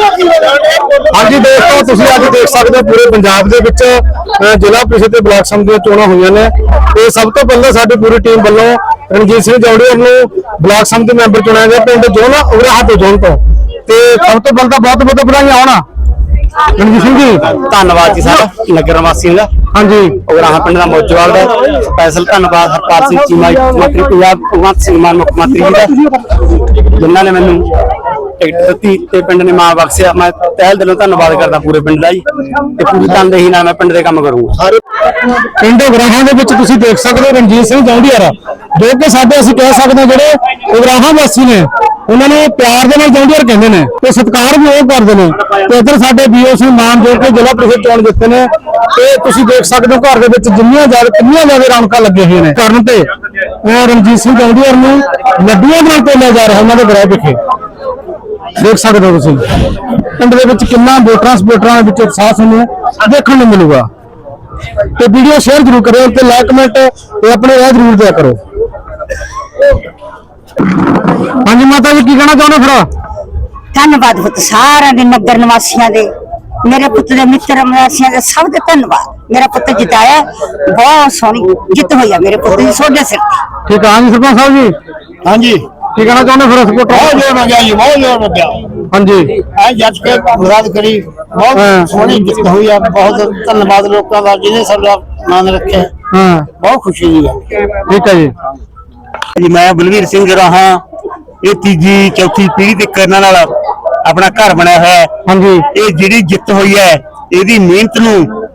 ਹਾਂਜੀ ਦੋਸਤੋ ਤੁਸੀਂ ਅੱਜ ਦੇਖ ਸਕਦੇ ਹੋ ਪੂਰੇ ਪੰਜਾਬ ਦੇ ਵਿੱਚ ਜ਼ਿਲ੍ਹਾ ਪ੍ਰੀਸ਼ਦ ਤੇ ਬਲਾਕ ਸਮਿਤੀ ਦੀਆਂ ਚੋਣਾਂ ਹੋਈਆਂ ਨੇ। ਤੇ ਸਭ ਤੋਂ ਪਹਿਲਾਂ ਸਾਡੀ ਪੂਰੀ ਟੀਮ ਵੱਲੋਂ ਰਣਜੀਤ ਸਿੰਘ ਜੌੜੀਆ ਨੂੰ ਬਲਾਕ ਸਮਿਤੀ ਮੈਂਬਰ ਚੁਣਿਆ ਗਿਆ ਪਿੰਡ ਜੋਨਾ ਉਗਰਾਹਾ ਤੋਂ ਜੋਨ ਤੋਂ। ਤੇ ਸਭ ਤੋਂ ਪਹਿਲਾਂ ਤਾਂ ਬਹੁਤ ਬਹੁਤ ਵਧਾਈਆਂ ਹੋਣਾ। ਰਣਜੀਤ ਸਿੰਘ ਜੀ। ਧੰਨਵਾਦ ਜੀ ਸਾਰਾ ਨਗਰ ਵਾਸੀਆਂ ਦਾ। ਹਾਂਜੀ। ਉਗਰਾਹਾਂ ਪਿੰਡ ਦਾ ਮੌਜਵਾਲ ਦਾ। ਸਪੈਸ਼ਲ ਧੰਨਵਾਦ ਹਰਪਾਲ ਸਿੰਘ ਚੀਮਾ ਜੀ ਮੰਤਰੀ ਪੰਜਾਬ ਭਗਵੰਤ ਸਿੰਘ ਮਾਨ ਮੁੱਖ ਮੰਤਰੀ ਜੀ ਦਾ। ਜਿਨ੍ਹਾਂ ਨੇ ਮੈਨੂੰ ਟਿਕਟ ਦਿੱਤੀ ਤੇ ਪਿੰਡ ਨੇ ਮਾਂ ਬਖਸ਼ਿਆ। ਮੈਂ ਤਹਿਲ ਦਿਲੋਂ ਧੰਨਵਾਦ ਕਰਦਾ ਪੂਰੇ ਪਿੰਡ ਦਾ ਜੀ ਤੇ ਪੂਰੀ ਤਨਦੇਹੀ ਨਾਲ ਮੈਂ ਪਿੰਡ ਦੇ ਕੰਮ ਕਰੂੰਗਾ। ਪਿੰਡ ਉਗਰਾਹਾਂ ਦੇ ਵਿੱਚ ਤੁਸੀਂ ਦੇਖ ਸਕਦੇ ਹੋ ਰਣਜੀਤ ਸਿੰਘ ਜੌਂਡੀਆਰ। ਜੋ ਕਿ ਸਾਡੇ ਅਸੀਂ ਕਹਿ ਸਕਦੇ ਜਿਹੜੇ ਉਗਰਾਹਾਂ ਵਾਸੀ ਨੇ, ਉਹਨਾਂ ਨੇ ਪਿਆਰ ਦੇ ਨਾਲ ਜੌਂਡੀਆਰ ਕਹਿੰਦੇ ਨੇ ਤੇ ਸਤਿਕਾਰ ਵੀ ਉਹ ਕਰਦੇ ਨੇ। ਤੇ ਇੱਧਰ ਸਾਡੇ ਬੀਓ ਸਿੰਘ ਮਾਨ ਜੋ ਕਿ ਜ਼ਿਲ੍ਹਾ ਪ੍ਰੀਸ਼ਦ ਚੋਣ ਜਿੱਤੇ ਨੇ, ਤੇ ਤੁਸੀਂ ਦੇਖ ਸਕਦੇ ਹੋ ਘਰ ਦੇ ਵਿੱਚ ਜਿੰਨੀਆਂ ਜ਼ਿਆਦਾ ਕਿੰਨੀਆਂ ਜ਼ਿਆਦਾ ਰੌਣਕਾਂ ਲੱਗੀਆਂ ਹੋਈਆਂ ਨੇ। ਕਰਨ ਤੇ ਰਣਜੀਤ ਸਿੰਘ ਜੌਂਡੀਆਰ ਨੂੰ ਲੱਡੂਆਂ ਨਾਲ ਤੋਲਿਆ ਜਾ ਰਿਹਾ ਉਹਨਾਂ ਦੇ ਗ੍ਰਹਿ ਵਿਖੇ। ਦੇਖ ਸਕਦੇ ਹੋ ਤੁਸੀਂ। ਪਿੰਡ ਦੇ ਵਿੱਚ ਕਿੰਨਾ ਵੋਟਰਾਂ ਸਪੋਰਟਰਾਂ ਦੇ ਵਿੱਚ ਉਤਸ਼ਾਹ ਤੁਹਾਨੂੰ ਦੇਖਣ ਨੂੰ ਮਿਲੂਗਾ। ਤੇ ਵੀਡੀਓ ਸ਼ੇਅਰ ਜ਼ਰੂਰ ਕਰਿਓ ਤੇ ਲਾਈਕ ਕਮੈਂਟ ਤੇ ਆਪਣੇ ਰਾਏ ਜ਼ਰੂਰ ਦਿਆ ਕਰੋ। ਹਾਂਜੀ ਮਾਤਾ ਜੀ ਕੀ ਕਹਿਣਾ ਚਾਹੁੰਦੇ ਫਿਰ? ਧੰਨਵਾਦ ਪੁੱਤ ਸਾਰਿਆਂ ਦੇ ਨਗਰ ਨਿਵਾਸੀਆਂ ਦੇ ਮੇਰੇ ਪੁੱਤ ਦੇ ਮਿੱਤਰ ਨਿਵਾਸੀਆਂ ਦੇ ਸਭ ਦੇ ਧੰਨਵਾਦ। ਮੇਰਾ ਪੁੱਤ ਜਿਤਾਇਆ ਬਹੁਤ ਸੋਹਣੀ ਜਿੱਤ ਹੋਈ ਆ ਮੇਰੇ ਪੁੱਤ ਦੀ ਸੋਡੇ ਸਿਰ ਤੇ। ਠੀਕ ਆ ਹਾਂਜੀ ਸਰਪੰਚ ਸਾਹਿਬ ਜੀ। ਹਾਂਜੀ। ਕੀ ਕਹਿਣਾ ਚਾਹੁੰਦੇ ਫਿਰ ਸਪੋਰਟਰ ਜੋਰ ਲੱਗਿਆ ਜੀ ਬਹੁਤ ਜੋਰ ਲੱਗਿਆ। ਹਾਂਜੀ। ਐ ਜੱਜ ਕੇ ਮੁਰਾਦ ਕਰੀ। ਹਾਂ। ਬਹੁਤ ਸੋਹਣੀ ਜਿੱਤ ਹੋਈ ਆ ਬਹੁਤ ਧੰਨਵਾਦ ਲੋਕਾਂ ਦਾ ਜਿਹਨੇ ਸਾਡਾ ਨਾਮ ਰੱਖਿਆ। ਹਾਂ। ਬਹੁਤ ਖੁਸ਼ੀ ਦੀ ਗੱਲ ਠੀਕ ਹੈ ਜੀ। ਜੀ ਮੈਂ ਬਲਵੀਰ ਸਿੰਘ ਰਹਾ ਇਹ ਤੀਜੀ ਚੌਥੀ ਪੀੜ੍ਹੀ ਤੇ ਕਰਨ ਨਾਲ ਆਪਣਾ ਘਰ ਬਣਿਆ ਹੋਇਆ ਹੈ। ਹਾਂਜੀ। ਇਹ ਜਿਹੜੀ ਜਿੱਤ ਹੋਈ ਹੈ ਇਹਦੀ ਮਿਹਨਤ ਨੂੰ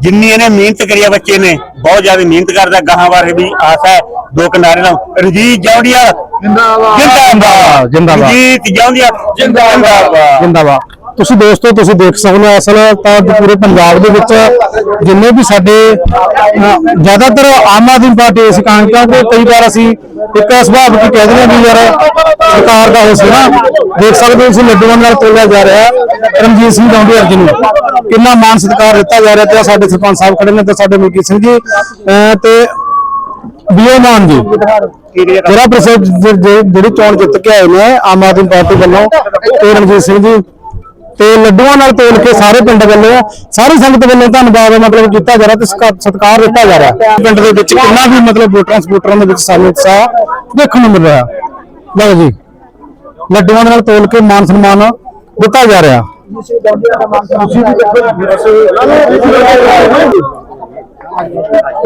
ਜਿੰਨੀ ਇਹਨੇ ਮਿਹਨਤ ਕਰੀ ਹੈ ਬੱਚੇ ਨੇ ਬਹੁਤ ਜ਼ਿਆਦਾ ਮਿਹਨਤ ਕਰਦਾ ਗਾਹਾਂ ਬਾਰੇ ਵੀ ਆਸ ਹੈ ਦੋ ਕਿਨਾਰੇ ਨਾਲ। ਰਣਜੀਤ ਜੌੜੀਆ ਜਿੰਦਾਬਾਦ। ਜਿੰਦਾਬਾਦ। ਰਣਜੀਤ ਜੌੜੀਆ ਜਿੰਦਾਬਾਦ। ਜਿੰਦਾਬਾਦ। ਤੁਸੀਂ ਦੋਸਤੋ ਤੁਸੀਂ ਦੇਖ ਸਕਦੇ ਹੋ ਅਸਲ ਤਾਂ ਪੂਰੇ ਪੰਜਾਬ ਦੇ ਵਿੱਚ ਜਿੰਨੇ ਵੀ ਸਾਡੇ ਜ਼ਿਆਦਾਤਰ ਆਮ ਆਦਮੀ ਪਾਰਟੀ ਇਸ ਕਾਰਨ ਕਿਉਂਕਿ ਕਈ ਵਾਰ ਅਸੀਂ ਇੱਕ ਸੁਭਾਵ ਕੀ ਕਹਿ ਦਿੰਦੇ ਵੀ ਯਾਰ ਸਰਕਾਰ ਦਾ ਹੋ ਨਾ ਦੇਖ ਸਕਦੇ ਹੋ ਤੁਸੀਂ ਲੱਡੂਆਂ ਨਾਲ ਤੋਲਿਆ ਜਾ ਰਿਹਾ ਰਣਜੀਤ ਸਿੰਘ ਜੌਂਡੀਆਰ ਜੀ ਨੂੰ। ਕਿੰਨਾ ਮਾਨ ਸਤਿਕਾਰ ਦਿੱਤਾ ਜਾ ਰਿਹਾ ਤੇ ਸਾਡੇ ਸਰਪੰਚ ਸਾਹਿਬ ਖੜੇ ਨੇ ਤੇ ਸਾਡੇ ਮਲਕੀ ਸਿੰਘ ਜੀ ਅਹ, ਤੇ ਬੀਓ ਮਾਨ ਜੀ। ਜਿਹੜਾ ਪ੍ਰਸਿੱਧ ਜਿਹੜੀ ਚੋਣ ਜਿੱਤ ਕੇ ਆਏ ਨੇ ਆਮ ਆਦਮੀ ਪਾਰਟੀ ਵੱਲੋਂ ਤੇ ਰਣਜੀਤ ਸਿੰਘ ਜੀ ਤੇ ਲੱਡੂਆਂ ਨਾਲ ਤੋਲ ਕੇ ਸਾਰੇ ਪਿੰਡ ਵੱਲੋਂ, ਸਾਰੀ ਸੰਗਤ ਵੱਲੋਂ ਧੰਨਵਾਦ ਮਤਲਬ ਕੀਤਾ ਜਾ ਰਿਹਾ ਤੇ ਸਤਿਕਾਰ- ਸਤਿਕਾਰ ਦਿੱਤਾ ਜਾ ਰਿਹਾ। ਪਿੰਡ ਦੇ ਵਿੱਚ ਕਿੰਨਾ ਵੀ ਮਤਲਬ ਵੋਟਰਾਂ ਸਪੋਰਟਰਾਂ ਦੇ ਵਿੱਚ ਸਾਨੂੰ ਉਤਸ਼ਾਹ ਦੇਖਣ ਨੂੰ ਮਿਲ ਰਿਹਾ। ਲਓ ਜੀ, ਲੱਡੂਆਂ ਨਾਲ ਤੋਲ ਕੇ ਮਾਨ ਸਨਮਾਨ ਦਿੱਤਾ ਜਾ ਰਿਹਾ।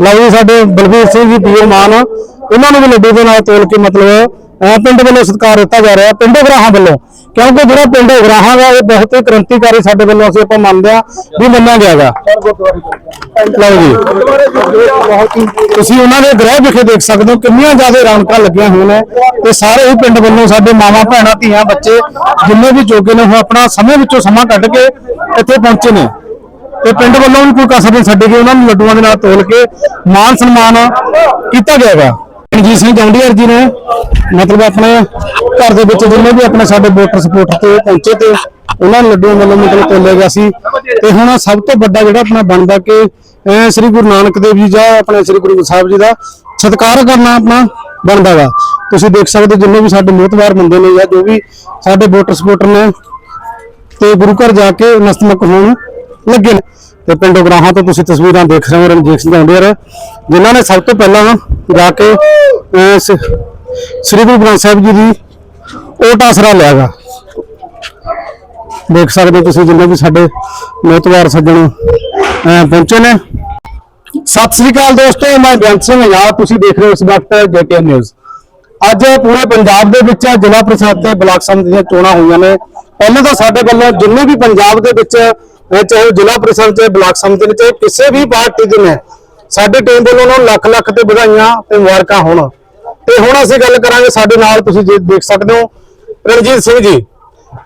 ਲਓ ਜੀ, ਸਾਡੇ ਬਲਵੀਰ ਸਿੰਘ ਜੀ ਪੀਓ ਮਾਨ, ਉਹਨਾਂ ਨੂੰ ਵੀ ਲੱਡੂ ਦੇ ਨਾਲ ਤੋਲ ਕੇ ਮਤਲਬ, ਅਹ ਪਿੰਡ ਵੱਲੋਂ ਸਤਿਕਾਰ ਦਿੱਤਾ ਜਾ ਰਿਹਾ। ਪਿੰਡ ਗ੍ਰਾਹਾਂ ਵੱਲੋਂ ਕਿਉਂਕਿ ਜਿਹੜਾ ਪਿੰਡ ਉਗਰਾਹਾਂ ਦਾ ਇਹ ਬਹੁਤ ਹੀ ਕ੍ਰਾਂਤੀਕਾਰੀ ਸਾਡੇ ਵੱਲੋਂ ਅਸੀਂ ਆਪਾਂ ਮੰਨਦੇ ਆ ਵੀ ਮੰਨਿਆ ਗਿਆਗਾ। ਲਓ ਜੀ। ਤੁਸੀਂ ਉਹਨਾਂ ਦੇ ਗ੍ਰਹਿ ਵਿਖੇ ਦੇਖ ਸਕਦੇ ਹੋ ਕਿੰਨੀਆਂ ਜ਼ਿਆਦਾ ਰੌਣਕਾਂ ਲੱਗੀਆਂ ਹੋਈਆਂ ਨੇ ਤੇ ਸਾਰੇ ਹੀ ਪਿੰਡ ਵੱਲੋਂ ਸਾਡੇ ਮਾਵਾਂ, ਭੈਣਾਂ, ਧੀਆਂ, ਬੱਚੇ ਜਿੰਨੇ ਵੀ ਜੋਗੇ ਨੇ ਉਹ ਆਪਣਾ ਸਮੇਂ ਵਿੱਚੋਂ ਸਮਾਂ ਕੱਢ ਕੇ ਇੱਥੇ ਪਹੁੰਚੇ ਨੇ। ਤੇ ਪਿੰਡ ਵੱਲੋਂ ਵੀ ਕੋਈ ਕਸਰ ਨਹੀਂ ਛੱਡੀ ਗਈ, ਉਹਨਾਂ ਨੂੰ ਲੱਡੂਆਂ ਦੇ ਨਾਲ ਤੋਲ ਕੇ ਮਾਨ ਸਨਮਾਨ ਕੀਤਾ ਗਿਆ ਗਿਆਗਾ। ਰਣਜੀਤ ਸਿੰਘ ਜੌਂਡੀਆਰ ਜੀ ਨੇ ਮਤਲਬ ਆਪਣੇ ਘਰ ਦੇ ਵਿੱਚ ਜਿੰਨੇ ਵੀ ਆਪਣੇ ਸਾਡੇ ਵੋਟਰ ਸਪੋਰਟ ਤੇ ਪਹੁੰਚੇ ਤੇ ਉਹਨਾਂ ਲੱਡੂਆਂ ਵੱਲੋਂ ਮਤਲਬ ਤੋਲਿਆ ਗਿਆ ਸੀ। ਤੇ ਹੁਣ ਸਭ ਤੋਂ ਵੱਡਾ ਜਿਹੜਾ ਆਪਣਾ ਬਣਦਾ ਕਿ ਸ੍ਰੀ ਗੁਰੂ ਨਾਨਕ ਦੇਵ ਜੀ ਜਾਂ ਆਪਣੇ ਸ੍ਰੀ ਗੁਰੂ ਗ੍ਰੰਥ ਸਾਹਿਬ ਜੀ ਦਾ ਸਤਿਕਾਰ ਕਰਨਾ ਆਪਣਾ ਬਣਦਾ ਵਾ। ਤੁਸੀਂ ਦੇਖ ਸਕਦੇ ਜਿੰਨੇ ਵੀ ਸਾਡੇ ਮੋਹਤਵਾਰ ਬੰਦੇ ਨੇ ਜਾਂ ਜੋ ਵੀ ਸਾਡੇ ਵੋਟਰ ਸਪੋਰਟਰ ਨੇ ਤੇ ਗੁਰੂ ਘਰ ਜਾ ਕੇ ਨਸਤਮਕ ਹੋਣ ਲੱਗੇ ਨੇ। ਤੇ ਪਿੰਡ ਉਗਰਾਹਾਂ ਤੋਂ ਤੁਸੀਂ ਤਸਵੀਰਾਂ ਦੇਖ ਰਹੇ ਹੋ ਰਣਜੀਤ ਸਿੰਘ ਜੌਂਡੀਆਰ ਜਿਨ੍ਹਾਂ ਨੇ ਸਭ ਤੋਂ ਪਹਿਲਾਂ ਜਾ ਕੇ ਅਹ, ਸ੍ਰੀ ਗੁਰੂ ਗ੍ਰੰਥ ਸਾਹਿਬ ਜੀ ਦੀ ਓਟ ਆਸਰਾ ਲਿਆਗਾ। ਦੇਖ ਸਕਦੇ ਹੋ ਤੁਸੀਂ ਜਿੰਨੇ ਵੀ ਸਾਡੇ ਮੋਤਵਾਰ ਸੱਜਣ ਪਹੁੰਚੇ ਨੇ। ਸਤਿ ਸ੍ਰੀ ਅਕਾਲ ਦੋਸਤੋ, ਮੈਂ ਬੇਅੰਤ ਸਿੰਘ ਯਾਰ ਤੁਸੀਂ ਦੇਖ ਰਹੇ ਹੋ ਇਸ ਵਕਤ ਜੇਕੇ ਨਿਊਜ਼। ਅੱਜ ਪੂਰੇ ਪੰਜਾਬ ਦੇ ਵਿੱਚ ਜ਼ਿਲ੍ਹਾ ਪ੍ਰੀਸ਼ਦ ਤੇ ਬਲਾਕ ਸਮਿਤੀ ਦੀਆਂ ਚੋਣਾਂ ਹੋਈਆਂ ਨੇ। ਪਹਿਲਾਂ ਤਾਂ ਸਾਡੇ ਵੱਲੋਂ ਜਿੰਨੇ ਵੀ ਪੰਜਾਬ ਦੇ ਵਿੱਚ ਚਾਹੇ ਉਹ ਜ਼ਿਲ੍ਹਾ ਪ੍ਰੀਸ਼ਦ ਤੇ ਬਲਾਕ ਸਮਿਤੀ ਨੇ ਚਾਹੇ ਕਿਸੇ ਵੀ ਪਾਰਟੀ ਦੇ ਨੇ, ਸਾਡੀ ਟੀਮ ਵੱਲੋਂ ਉਹਨਾਂ ਨੂੰ ਲੱਖ ਲੱਖ ਤੇ ਵਧਾਈਆਂ ਤੇ ਮੁਬਾਰਕਾਂ ਹੋਣ। ਤੇ ਹੁਣ ਅਸੀਂ ਗੱਲ ਕਰਾਂਗੇ ਸਾਡੇ ਨਾਲ ਤੁਸੀਂ ਜੇ ਦੇਖ ਸਕਦੇ ਹੋ ਰਣਜੀਤ ਸਿੰਘ ਜੀ।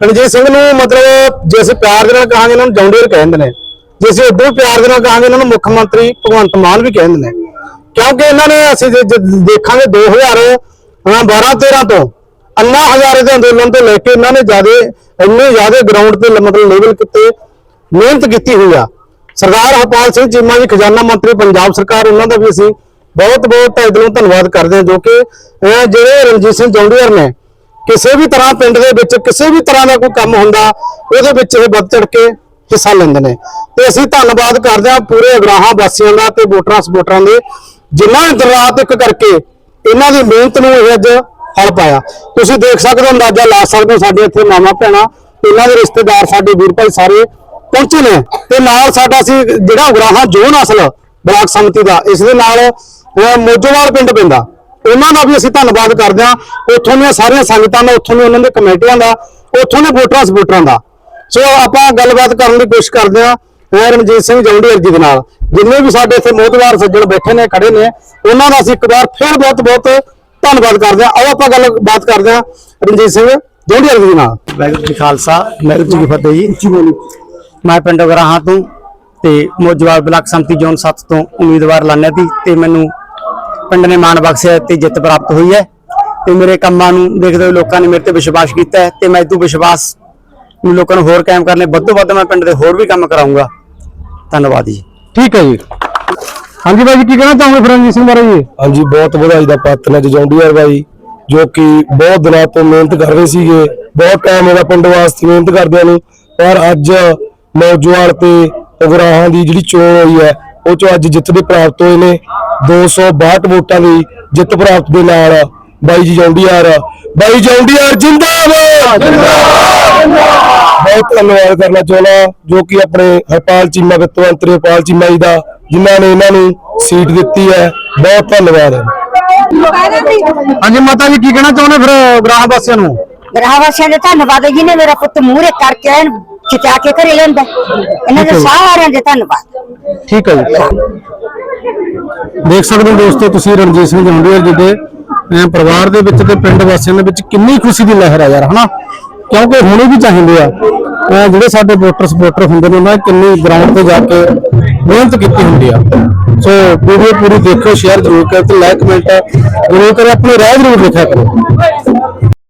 ਰਣਜੀਤ ਸਿੰਘ ਨੂੰ ਮਤਲਬ ਜੇ ਅਸੀਂ ਪਿਆਰ ਦੇ ਨਾਲ ਕਹਾਂਗੇ, ਇਹਨਾਂ ਨੂੰ ਜੌਂਡੀਅਰ ਕਹਿੰਦੇ ਨੇ। ਜੇ ਅਸੀਂ ਉਦੋਂ ਪਿਆਰ ਦੇ ਨਾਲ ਕਹਾਂਗੇ, ਇਹਨਾਂ ਨੂੰ ਮੁੱਖ ਮੰਤਰੀ ਭਗਵੰਤ ਮਾਨ ਵੀ ਕਹਿੰਦੇ ਨੇ। ਕਿਉਂਕਿ ਇਹਨਾਂ ਨੇ ਅਸੀਂ ਜੇ- ਜੇ ਦੇਖਾਂਗੇ 2000 ਹਾਂ 12 13 ਤੋਂ ਅੰਨਾ ਹਜ਼ਾਰੇ ਦੇ ਅੰਦੋਲਨ ਤੋਂ ਲੈ ਕੇ ਇਹਨਾਂ ਨੇ ਜਿਆਦੇ, ਇੰਨੇ ਜਿਆਦੇ ਗਰਾਊਂਡ ਤੇ ਮਤਲਬ ਲੈਵਲ ਕਿਤੇ, ਮਿਹਨਤ ਕੀਤੀ ਹੋਈ ਆ। ਸਰਦਾਰ ਹਰਪਾਲ ਸਿੰਘ ਚੀਮਾ ਜੀ, ਖਜ਼ਾਨਾ ਮੰਤਰੀ, ਪੰਜਾਬ ਸਰਕਾਰ, ਉਹਨਾਂ ਦਾ ਵੀ ਅਸੀਂ ਬਹੁਤ ਬਹੁਤ ਤਹਿ ਦਿਲੋਂ ਧੰਨਵਾਦ ਕਰਦੇ ਹਾਂ ਜੋ ਕਿ ਜਿਹੜੇ ਰਣਜੀਤ ਸਿੰਘ ਜੌਂਡੀਅਰ ਨੇ, ਕਿਸੇ ਵੀ ਤਰ੍ਹਾਂ ਪਿੰਡ ਦੇ ਵਿੱਚ ਕਿਸੇ ਵੀ ਤਰ੍ਹਾਂ ਦਾ ਕੋਈ ਕੰਮ ਹੁੰਦਾ, ਉਹਦੇ ਵਿੱਚ ਇਹ ਵੱਧ ਚੜ ਕੇ ਹਿੱਸਾ ਲੈਂਦੇ ਨੇ। ਤੇ ਅਸੀਂ ਧੰਨਵਾਦ ਕਰਦੇ ਹਾਂ ਪੂਰੇ ਅਗਰਾਹਾਂ ਵਾਸੀਆਂ ਦਾ ਤੇ ਵੋਟਰਾਂ ਸਪੋਰਟਰਾਂ ਦੇ, ਜਿਨ੍ਹਾਂ ਨੇ ਦਿਨ ਰਾਤ ਇੱਕ ਕਰਕੇ ਇਹਨਾਂ ਦੀ ਮਿਹਨਤ ਨੂੰ ਇਹ ਅੱਜ ਫਲ ਪਾਇਆ। ਤੁਸੀਂ ਦੇਖ ਸਕਦੇ ਹੋ ਅੰਦਾਜ਼ਾ ਲਾ ਸਕਦੇ ਹੋ ਸਾਡੇ ਇੱਥੇ ਮਾਮਾ ਭੈਣਾ, ਇਹਨਾਂ ਦੇ ਰਿਸ਼ਤੇਦਾਰ ਸਾਡੇ ਵੀਰ ਭਾਈ ਸਾਰੇ ਪਹੁੰਚੇ ਨੇ। ਤੇ ਨਾਲ ਸਾਡਾ ਸੀ ਜਿਹੜਾ ਉਗਰਾਹਾਂ ਜੋਨ ਅਸਲ ਬਲਾਕ ਸੰਮਤੀ ਦਾ, ਇਸ ਦੇ ਨਾਲ ਅਹ, ਮੋਜੋਵਾਲ ਪਿੰਡ ਪੈਂਦਾ। ਉਹਨਾਂ ਦਾ ਵੀ ਅਸੀਂ ਧੰਨਵਾਦ ਕਰਦੇ ਹਾਂ। ਉੱਥੋਂ ਦੀਆਂ ਸਾਰੀਆਂ ਸੰਗਤਾਂ ਦਾ ਉੱਥੋਂ ਦੇ ਉਹਨਾਂ ਦੇ ਕਮੇਟੀਆਂ ਦਾ ਉੱਥੋਂ ਦੇ ਵੋਟਰਾਂ ਸਪੋਰਟਰਾਂ ਦਾ। ਸੋ ਆਪਾਂ ਗੱਲਬਾਤ ਕਰਨ ਦੀ ਕੋਸ਼ਿਸ਼ ਕਰਦੇ ਹਾਂ ਮੈਂ ਰਣਜੀਤ ਸਿੰਘ ਜੌਂਡੀ ਅਰਜੀ ਦੇ ਨਾਲ। ਜਿੰਨੇ ਵੀ ਸਾਡੇ ਇੱਥੇ ਮੋਹਤਵਾਰ ਸੱਜਣ ਬੈਠੇ ਨੇ ਖੜੇ ਨੇ ਉਹਨਾਂ ਦਾ ਅਸੀਂ ਇੱਕ ਵਾਰ ਫਿਰ ਬਹੁਤ ਬਹੁਤ ਧੰਨਵਾਦ ਕਰਦੇ ਹਾਂ। ਆਓ ਆਪਾਂ ਗੱਲਬਾਤ ਕਰਦੇ ਹਾਂ ਰਣਜੀਤ ਸਿੰਘ ਜੌਂਡੀ ਅਰਜੀ ਦੇ ਨਾਲ। ਵਾਹਿਗੁਰੂ ਜੀ ਖਾਲਸਾ ਵਾਹਿਗੁਰੂ ਜੀ ਫਤਿਹ ਜੀ। ਮੈਂ ਪਿੰਡ ਗਰਾਹਾਂ ਤੋਂ ਤੇ ਮੋਜਵਾਲ ਬਲਾਕ ਸੰਮਤੀ ਜ਼ੋਨ 7 ਤੋਂ ਉਮੀਦਵਾਰ ਲਾਣਿਆ ਸੀ ਤੇ ਮੈਨੂੰ ਪਿੰਡ ਨੇ ਮਾਣ ਬਖਸ਼ਿਆ ਤੇ ਜਿੱਤ ਪ੍ਰਾਪਤ ਹੋਈ ਹੈ। ਤੇ ਮੇਰੇ ਕੰਮਾਂ ਨੂੰ ਦੇਖਦੇ ਹੋਏ ਲੋਕਾਂ ਨੇ ਮੇਰੇ ਤੇ ਵਿਸ਼ਵਾਸ ਕੀਤਾ ਹੈ ਤੇ ਮੈਂ ਇਹ ਤੋਂ ਵਿਸ਼ਵਾਸ ਨੂੰ ਲੋਕਾਂ ਨੂੰ ਹੋਰ ਕਾਇਮ ਕਰਨੇ ਵੱਧ ਤੋਂ ਵੱਧ ਮੈਂ ਪਿੰਡ ਦੇ ਹੋਰ ਵੀ ਕੰਮ ਕਰਾਉਂਗਾ ਧੰਨਵਾਦ ਜੀ। ਠੀਕ ਹੈ ਜੀ। ਹਾਂਜੀ ਬਾਈ ਜੀ ਕੀ ਕਹਿਣਾ ਚਾਹੋਗੇ ਫਿਰ ਰਣਜੀਤ ਸਿੰਘ ਬਾਰੇ ਜੀ? ਹਾਂਜੀ ਬਹੁਤ ਵਧਾਈ ਦਾ ਪਾਤਰ ਨੇ ਜੌਂਡੀਅਰ ਬਾਈ ਜੋ ਕਿ ਬਹੁਤ ਦਿਨਾਂ ਤੋਂ ਮਿਹਨਤ ਕਰ ਰਹੇ ਸੀਗੇ। ਬਹੁਤ ਟਾਈਮ ਇਹਦਾ ਪਿੰਡ ਵਾਸਤੇ ਮਿਹਨਤ ਕਰਦਿਆਂ ਨੂੰ। ਪਰ ਅੱਜ ਨੌਜਵਾਨ ਤੇ ਉਗਰਾਹਾਂ ਦੀ ਜਿਹੜੀ ਚੋਣ ਹੋਈ ਹੈ ਉਹ ਚ ਅੱਜ ਜਿੱਤ ਦੇ ਪ੍ਰਾਪਤ ਹੋਏ ਨੇ। 262 ਵੋਟਾਂ ਦੀ ਜਿੱਤ ਪ੍ਰਾਪਤ ਦੇ ਨਾਲ ਬਾਈ ਜੀ ਜੌਂਡੀਅਰ ਬਾਈ ਜੌਂਡੀਅਰ ਜਿੰਦਾਬਾਦ! ਬਹੁਤ ਧੰਨਵਾਦ ਕਰਨਾ ਚਾਹੁੰਦਾ ਜੋ ਕਿ ਆਪਣੇ ਹਰਪਾਲ ਚੀਮਾ ਵਿੱਤ ਮੰਤਰੀ ਹਰਪਾਲ ਚੀਮਾ ਜੀ ਦਾ ਜਿਨ੍ਹਾਂ ਨੇ ਇਹਨਾਂ ਨੂੰ ਸੀਟ ਦਿੱਤੀ ਹੈ। ਬਹੁਤ ਧੰਨਵਾਦ। ਹੈ ਹਾਂਜੀ ਮਾਤਾ ਜੀ ਕੀ ਕਹਿਣਾ ਚਾਹੁੰਦੇ ਫਿਰ ਗ੍ਰਾਹ ਵਾਸੀਆਂ ਨੂੰ? ਗ੍ਰਾਹਵਾਸੀਆਂ ਦੇ ਧੰਨਵਾਦ ਜਿਹਨੇ ਮੇਰਾ ਪੁੱਤ ਮੂਹਰੇ ਕਰਕੇ ਚਿਚਾ ਕੇ ਘਰੇ ਲੈਂਦਾ ਇਹਨਾਂ ਦੇ ਸਾਰਿਆਂ ਦੇ ਧੰਨਵਾਦ। ਠੀਕ ਹੈ ਜੀ। ਦੇਖ ਸਕਦੇ ਹੋ ਦੋਸਤੋ ਤੁਸੀਂ ਰਣਜੀਤ ਸਿੰਘ ਜੰਡੀਅਰ ਜੀ ਦੇ ਪਰਿਵਾਰ ਦੇ ਵਿੱਚ ਤੇ ਪਿੰਡ ਵਾਸੀਆਂ ਦੇ ਵਿੱਚ ਕਿੰਨੀ ਖੁਸ਼ੀ ਦੀ ਲਹਿਰ ਹੈ ਯਾਰ ਹਨਾ? ਕਿਉਂਕਿ ਹੋਣੀ ਵੀ ਚਾਹੀਦੇ ਆ। ਜਿਹੜੇ ਸਾਡੇ ਵੋਟਰ ਸਪੋਰਟਰ ਹੁੰਦੇ ਨੇ ਉਹਨਾਂ ਕਿੰਨੀ ਗਰਾਊਂਡ ਤੇ ਜਾ ਕੇ ਮਿਹਨਤ ਕੀਤੀ ਹੁੰਦੀ ਆ। ਸੋ ਵੀਡੀਓ ਪੂਰੀ ਦੇਖੋ ਸ਼ੇਅਰ ਜ਼ਰੂਰ ਕਰੋ ਤੇ ਲਾਈਕ ਕਮੈਂਟ ਜ਼ਰੂਰ ਕਰੋ ਆਪਣੀ ਰਾਏ ਜ਼ਰੂਰ ਲਿਖਿਆ ਕਰੋ।